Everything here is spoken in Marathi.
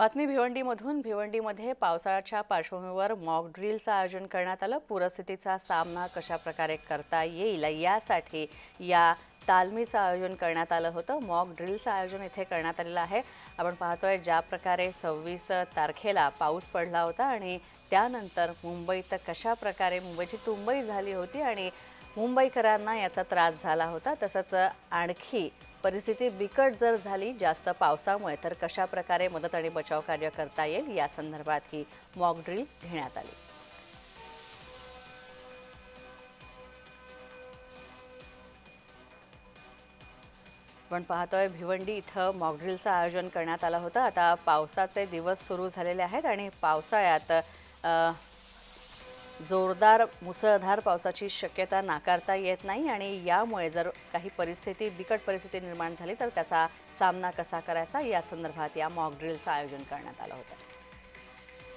बातमी भिवंडीमधून. भिवंडीमध्ये पावसाळ्याच्या पार्श्वभूमीवर मॉक ड्रिलचं आयोजन करण्यात आलं. पूरस्थितीचा सामना कशा प्रकारे करता येईल यासाठी या तालमीचं आयोजन करण्यात आलं होतं. मॉक ड्रिलचं आयोजन इथे करण्यात आलेलं आहे. आपण पाहतोय ज्या प्रकारे सव्वीस तारखेला पाऊस पडला होता आणि त्यानंतर मुंबईत कशा प्रकारे मुंबईची तुंबई झाली होती आणि मुंबईकरांना याचा त्रास झाला होता. तसंच आणखी परिस्थिती बिकट जर झाली जास्त पावसामुळे तर कशा प्रकारे मदत आणि बचाव कार्य करता येईल? या संदर्भात ही मॉक ड्रिल घेण्यात आली. आपण पाहतोय भिवंडी इथं मॉकड्रिलचं आयोजन करण्यात आलं होतं. आता पावसाचे दिवस सुरू झालेले आहेत आणि पावसाळ्यात जोरदार मुसळधार पावसाची शक्यता नाकारता येत नाही आणि यामुळे जर काही परिस्थिती बिकट परिस्थिती निर्माण झाली तर त्याचा सामना कसा करायचा या संदर्भात या मॉक ड्रिलचं आयोजन करण्यात आलं होतं.